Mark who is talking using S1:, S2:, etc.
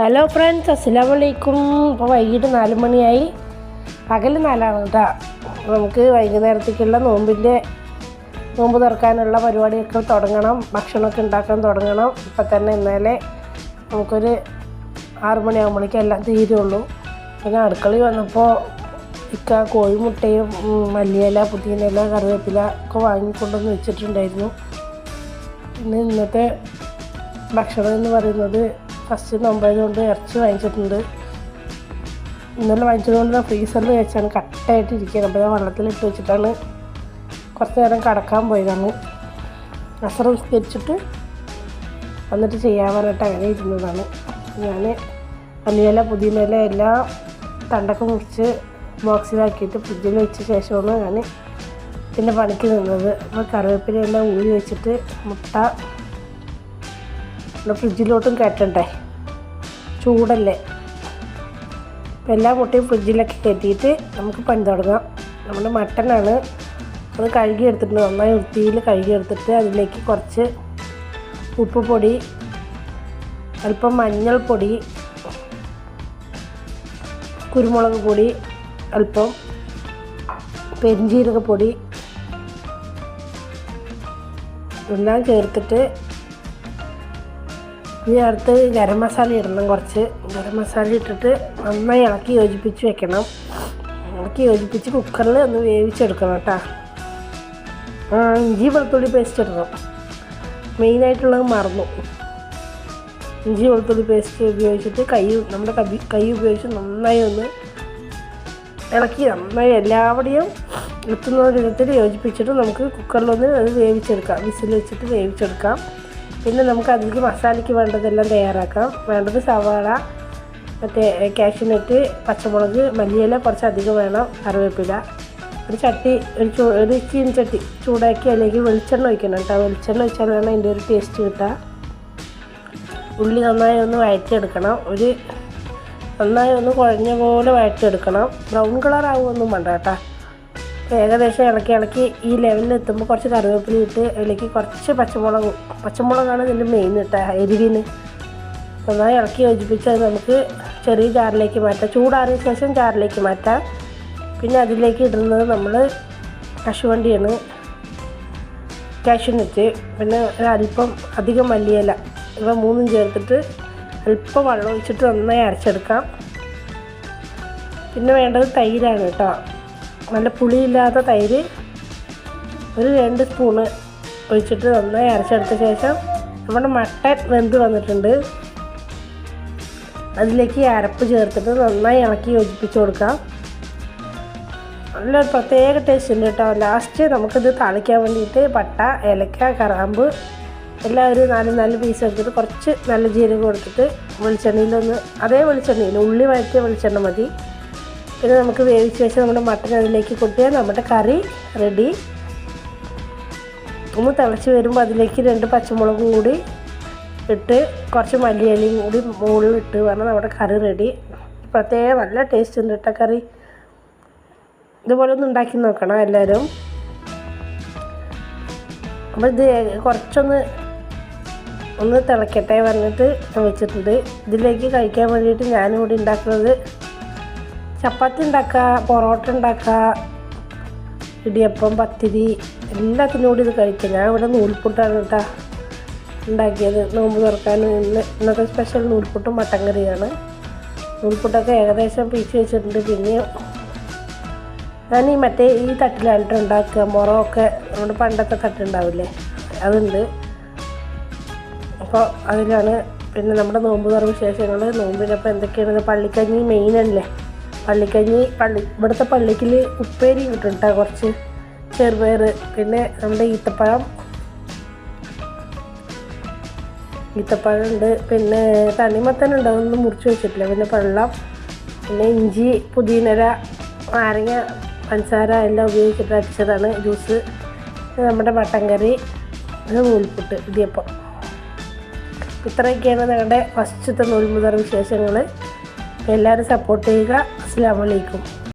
S1: Hello friends അസ്സാം വലൈക്കും ഇപ്പോൾ വൈകിട്ട് നാല് മണിയായി. പകൽ നാലാണ് കേട്ടോ നമുക്ക് വൈകുന്നേരത്തേക്കുള്ള നോമ്പിന്റെ നോമ്പ് തുറക്കാനുള്ള പരിപാടിയൊക്കെ തുടങ്ങണം. ഭക്ഷണമൊക്കെ ഉണ്ടാക്കാൻ തുടങ്ങണം. ഇപ്പം തന്നെ ഇന്നലെ നമുക്കൊരു ആറ് മണിയാകുമ്പോഴേക്കും എല്ലാം തീരുള്ളൂ. പിന്നെ അടുക്കളയിൽ വന്നപ്പോൾ ഇക്ക കോഴിമുട്ടയും മല്ലിയില പുതിയനില കറിവേപ്പില ഒക്കെ വാങ്ങിക്കൊണ്ടുവന്ന് വെച്ചിട്ടുണ്ടായിരുന്നു. പിന്നെ ഇന്നത്തെ ഭക്ഷണം എന്ന് പറയുന്നത് ഫസ്റ്റ് നോമ്പായതുകൊണ്ട് ഇറച്ചി വാങ്ങിച്ചിട്ടുണ്ട്. ഇന്നലെ വാങ്ങിച്ചതുകൊണ്ട് ഫ്രീസറിൽ വെച്ചാണ് കട്ടായിട്ട് ഇരിക്കുകയാണ് അപ്പോൾ ഞാൻ വെള്ളത്തിലിട്ട് വെച്ചിട്ടാണ് കുറച്ച് നേരം കടക്കാൻ പോയതാണ്. അസർ നിസ്കരിച്ചിട്ട് വന്നിട്ട് ചെയ്യാൻ പറഞ്ഞിട്ട് അങ്ങനെ ഇരുന്നതാണ്. ഞാൻ മല്ലിയില പുതിനയില എല്ലാം തണ്ടൊക്കെ മുറിച്ച് ബോക്സിലാക്കിയിട്ട് ഫ്രിഡ്ജിൽ വെച്ച ശേഷമാണ് ഞാൻ പിന്നെ പണിക്ക് നിന്നത്. അപ്പോൾ കറിവേപ്പിലെല്ലാം ഊരി വെച്ചിട്ട് മുട്ട ഫ്രിഡ്ജിലോട്ടും കയറ്റണ്ടേ? ചൂടല്ലേ? അപ്പോൾ എല്ലാ മുട്ടയും ഫ്രിഡ്ജിലൊക്കെ കയറ്റിയിട്ട് നമുക്ക് പണി തുടങ്ങാം. നമ്മുടെ മട്ടനാണ്. അത് കഴുകി എടുത്തിട്ടുണ്ട് നന്നായി വൃത്തിയിൽ കഴുകി എടുത്തിട്ട് അതിലേക്ക് കുറച്ച് ഉപ്പ് പൊടി അല്പം മഞ്ഞൾപ്പൊടി കുരുമുളക് പൊടി അല്പം പെരിഞ്ജീരകപ്പൊടി എല്ലാം ചേർത്തിട്ട് ഇനി അടുത്ത് ഗരം മസാല ഇടണം. കുറച്ച് ഗരം മസാല ഇട്ടിട്ട് നന്നായി ഇളക്കി യോജിപ്പിച്ച് വെക്കണം. ഇളക്കി യോജിപ്പിച്ച് കുക്കറിൽ ഒന്ന് വേവിച്ചെടുക്കണം കേട്ടോ. ഇഞ്ചി വെളുത്തുള്ളി പേസ്റ്റ് ഇടണം. മെയിനായിട്ടുള്ളത് മറന്നു. ഇഞ്ചി വെളുത്തുള്ളി പേസ്റ്റ് ഉപയോഗിച്ചിട്ട് കൈ നമ്മുടെ കൈ കൈ ഉപയോഗിച്ച് നന്നായി ഒന്ന് ഇളക്കി നന്നായി എല്ലാവിടെയും എത്തുന്ന വിധത്തിൽ യോജിപ്പിച്ചിട്ട് നമുക്ക് കുക്കറിലൊന്ന് അത് വേവിച്ചെടുക്കാം. വിസിൽ വെച്ചിട്ട് വേവിച്ചെടുക്കാം. പിന്നെ നമുക്ക് അതിലേക്ക് മസാലയ്ക്ക് വേണ്ടതെല്ലാം തയ്യാറാക്കാം. വേണ്ടത് സവാള മറ്റേ കാഷ്യൂനട്ട് പച്ചമുളക് മല്ലിയില കുറച്ച് അധികം വേണം കറിവേപ്പില. ഒരു ചട്ടി ഒരു ചൂ ഒരു ചീൻ ചട്ടി ചൂടാക്കി അതിലേക്ക് വെളിച്ചെണ്ണ ഒഴിക്കണം കേട്ടോ. വെളിച്ചെണ്ണ ഒഴിച്ചാലാണ് അതിന്റെ ഒരു ടേസ്റ്റ് കിട്ടുക. ഉള്ളി നന്നായി ഒന്ന് വഴറ്റിയെടുക്കണം. ഒരു നന്നായി ഒന്ന് കുഴഞ്ഞ പോലെ വഴറ്റിയെടുക്കണം. ബ്രൗൺ കളർ ആവുമൊന്നും വേണ്ട കേട്ടോ. ഏകദേശം ഇളക്കി ഇളക്കി ഈ ലെവലിൽ എത്തുമ്പോൾ കുറച്ച് കറിവേപ്പില ഇട്ട് അതിലേക്ക് കുറച്ച് പച്ചമുളക് പച്ചമുളകാണ് ഇതിന്റെ മെയിൻ കേട്ടോ എരിവിന്. നന്നായി ഇളക്കി യോജിപ്പിച്ച് അത് നമുക്ക് ചെറിയ ജാറിലേക്ക് മാറ്റാം. ചൂടാറിയ ശേഷം ജാറിലേക്ക് മാറ്റാം. പിന്നെ അതിലേക്ക് ഇടുന്നത് നമ്മൾ കശുവണ്ടിയാണ്. കാഷ്യൂനട്ട് പിന്നെ ഒരല്പം അധികം മല്ലിയില. ഇവ മൂന്നും ചേർത്തിട്ട് അല്പം വെള്ളം ഒഴിച്ചിട്ട് നന്നായി അരച്ചെടുക്കാം. പിന്നെ വേണ്ടത് തൈരാണ് കേട്ടോ. നല്ല പുളിയില്ലാത്ത തൈര് ഒരു രണ്ട് സ്പൂണ് ഒഴിച്ചിട്ട് നന്നായി അരച്ചെടുത്ത ശേഷം നമ്മുടെ മട്ടൻ വെന്ത് വന്നിട്ടുണ്ട്. അതിലേക്ക് അരപ്പ് ചേർത്തിട്ട് നന്നായി ഇളക്കി യോജിപ്പിച്ച് കൊടുക്കാം നല്ലൊരു പ്രത്യേക ടേസ്റ്റ് ഉണ്ട് കേട്ടോ. ലാസ്റ്റ് നമുക്കിത് തളിക്കാൻ വേണ്ടിയിട്ട് പട്ട ഏലക്ക കറാമ്പ് എല്ലാം ഒരു നാല് നാല് പീസ് എടുത്തിട്ട് കുറച്ച് നല്ല ജീരകം കൊടുത്തിട്ട് വെളിച്ചെണ്ണയിലൊന്ന് അതേ വെളിച്ചെണ്ണയിൽ ഉള്ളി വഴറ്റിയ വെളിച്ചെണ്ണ മതി. പിന്നെ നമുക്ക് വേവിച്ച് വെച്ച് നമ്മുടെ മട്ടൻ അതിലേക്ക് കൊട്ടിയാൽ നമ്മുടെ കറി റെഡി ഒന്ന് തിളച്ച് വരുമ്പോൾ അതിലേക്ക് രണ്ട് പച്ചമുളകും കൂടി ഇട്ട് കുറച്ച് മല്ലിയിലയും കൂടി മുകളിൽ ഇട്ട് പറഞ്ഞാൽ നമ്മുടെ കറി റെഡി പ്രത്യേക നല്ല ടേസ്റ്റ് ഉണ്ട് കേട്ടോ കറി. ഇതുപോലെ ഒന്ന് ഉണ്ടാക്കി നോക്കണം എല്ലാവരും. അപ്പോൾ ഇത് കുറച്ചൊന്ന് ഒന്ന് തിളക്കട്ടെ പറഞ്ഞിട്ട് വെച്ചിട്ടുണ്ട്. ഇതിലേക്ക് കഴിക്കാൻ വേണ്ടിയിട്ട് ഞാനിവിടെ ഉണ്ടാക്കുന്നത് ചപ്പാത്തി ഉണ്ടാക്കുക പൊറോട്ട ഉണ്ടാക്കുക ഇടിയപ്പം പത്തിരി എല്ലാത്തിനും കൂടി ഇത് കഴിക്കാം. ഞാൻ ഇവിടെ നൂൽപുട്ടാണ് കേട്ടോ ഉണ്ടാക്കിയത്. നോമ്പ് തുറക്കാൻ ഇന്ന് ഇന്നത്തെ സ്പെഷ്യൽ നൂൽപുട്ടും മട്ടൻ കറിയാണ്. നൂൽപുട്ടൊക്കെ ഏകദേശം പീച്ച് വെച്ചിട്ടുണ്ട്. പിന്നെ ഞാൻ ഈ മറ്റേ ഈ തട്ടിലാണ് ട്ടോ ഉണ്ടാക്കുക. മുറമൊക്കെ നമ്മുടെ പണ്ടത്തെ തട്ടുണ്ടാവില്ലേ അതുണ്ട്. അപ്പോൾ അതിലാണ് പിന്നെ നമ്മുടെ നോമ്പ് തുറവ് വിശേഷങ്ങൾ നോമ്പിനപ്പോൾ എന്തൊക്കെയാണ്? പള്ളിക്കഞ്ഞി മെയിനല്ലേ പള്ളിക്കഞ്ഞി പള്ളി ഇവിടുത്തെ പള്ളിക്കിൽ ഉപ്പേരി കിട്ടും കുറച്ച് ചെറുപയർ പിന്നെ നമ്മുടെ ഈത്തപ്പഴം. ഈത്തപ്പഴം ഉണ്ട് പിന്നെ തണിമത്തനുണ്ട് അതൊന്നും മുറിച്ച് വെച്ചിട്ടില്ല. പിന്നെ വെള്ളം പിന്നെ ഇഞ്ചി പുതിനര നാരങ്ങ പഞ്ചസാര എല്ലാം ഉപയോഗിച്ചിട്ട് അടിച്ചതാണ് ജ്യൂസ്. നമ്മുടെ മട്ടൻ കറി നൂൽപുട്ട് ഇടിയപ്പം. ഇത്രയൊക്കെയാണ് ഞങ്ങളുടെ ഫസ്റ്റത്തെ നൂൽമുതർ വിശേഷങ്ങൾ എല്ലാവരും സപ്പോർട്ട് ചെയ്യുക അസ്സാം വലൈക്കും